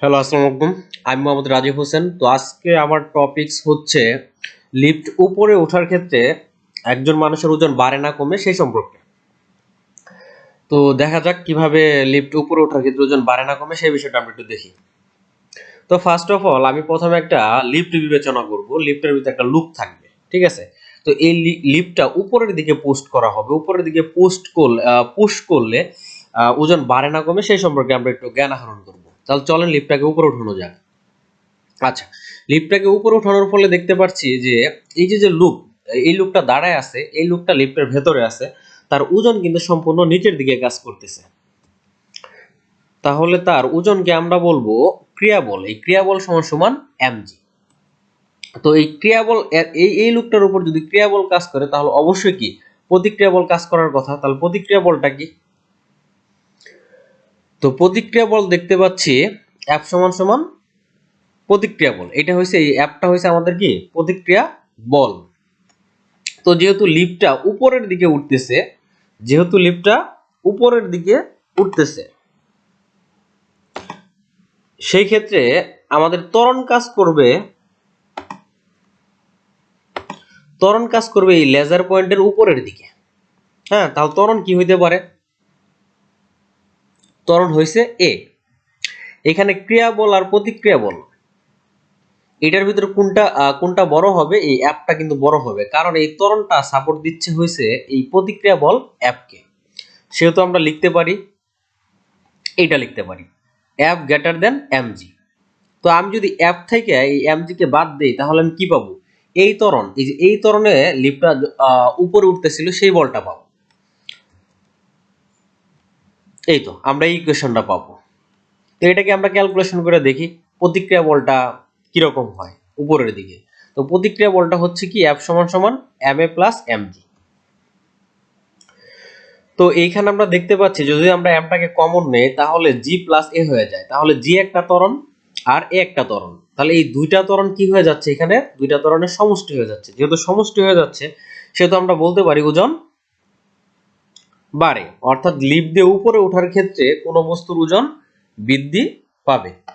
Hello, আসসালামু আলাইকুম। আমি মোহাম্মদ রাজীব হোসেন। তো আজকে আমার টপিকস হচ্ছে লিফট উপরে ওঠার ক্ষেত্রে একজন মানুষের ওজন বাড়ে না কমে সেই সম্পর্কে। তো দেখা যাক কীভাবে লিফট উপরে ওঠার ক্ষেত্রে ওজন বাড়ে না কমে সেই বিষয়টা আমরা একটু দেখি। তো ফার্স্ট অফ অল আমি প্রথমে একটা লিফট বিবেচনা করব। লিফটের ভিতরে একটা লুক থাকবে, ঠিক আছে? তো এই লিফটটা উপরের দিকে পোস্ট করা হবে। উপরের দিকে পোস্ট করলে পুশ করলে ওজন বাড়ে না কমে সেই সম্পর্কে আমরা একটু জ্ঞান আহরণ করব। তাহলে চলেন লিফটটাকে উপরে উঠানো যাক। আচ্ছা লিপটাকে উপরে উঠানোর ফলে দেখতে পাচ্ছি যে এই যে যে লুক এই লুকটা দাঁড়ায় আছে, এই লুকটা লিফটের ভেতরে আছে, তার ওজন কিন্তু সম্পূর্ণ নিচের দিকে কাজ করতেছে। তাহলে তার ওজনকে আমরা বলব ক্রিয়াবল, এই ক্রিয়াবল সমান সমান এমজি তো এই ক্রিয়াবল, এই এই লুকটার উপর যদি ক্রিয়াবল কাজ করে, তাহলে অবশ্যই কি? প্রতিক্রিয়া বল কাজ করার কথা, তাহলে প্রতিক্রিয়া বলটা কি? তো প্রতিক্রিয়া বল দেখতে পাচ্ছি অ্যাপ সমান সমান প্রতিক্রিয়া বল। এটা হয়েছে এই অ্যাপটা হয়েছে আমাদের কি? প্রতিক্রিয়া বল। তো যেহেতু লিফটটা উপরের দিকে উঠতেছে, যেহেতু লিফটটা উপরের দিকে উঠতেছে, সেই ক্ষেত্রে আমাদের ত্বরণ কাজ করবে, ত্বরণ কাজ করবে এই লেজার পয়েন্টের উপরের দিকে। হ্যাঁ তাহলে ত্বরণ কি হইতে পারে? ত্বরণ হয়েছে এ। এখানে ক্রিয়া বল আর প্রতিক্রিয়া বল। এটার ভিতরে কোনটা কোনটা বড় হবে এই অ্যাপটা কিন্তু বড় হবে। কারণ এই ত্বরণটা সাপোর্ট দিচ্ছে হয়েছে এই প্রতিক্রিয়া বল অ্যাপকে। সেহেতু আমরা লিখতে পারি এইটা লিখতে পারি। অ্যাপ গ্রেটার দেন এমজি তো আমি যদি অ্যাপ থেকে এই এমজি কে বাদ দেই তাহলে আমি কি পাবো? এই ত্বরণ এই যে এই ত্বরণে আহ, উপরে উঠতেছিল সেই বলটা পাবো। এই তো আমরা এই ইকুয়েশনটা পাবো। তো এটাকে আমরা ক্যালকুলেশন করে দেখি, প্রতিক্রিয়া বলটা কীরকম হয় উপরের দিকে। তো প্রতিক্রিয়া বলটা হচ্ছে কি এফ সমান সমান M A plus M G তো এইখানে আমরা দেখতে পাচ্ছি, যদি আমরা এমটাকে কমন নেই, তাহলে জি প্লাস এ হয়ে যায়। তাহলে জি একটা ত্বরণ আর এ একটা ত্বরণ। তাহলে এই দুইটা ত্বরণ কি হয়ে যাচ্ছে এখানে? দুইটা ত্বরণের সমষ্টি হয়ে যাচ্ছে। যেহেতু সমষ্টি হয়ে যাচ্ছে, সেহেতু আমরা বলতে পারি ওজন বাড়ে। অর্থাৎ লিপ দিয়ে উপরে ওঠার ক্ষেত্রে কোনো বস্তুর ওজন বৃদ্ধি পাবে।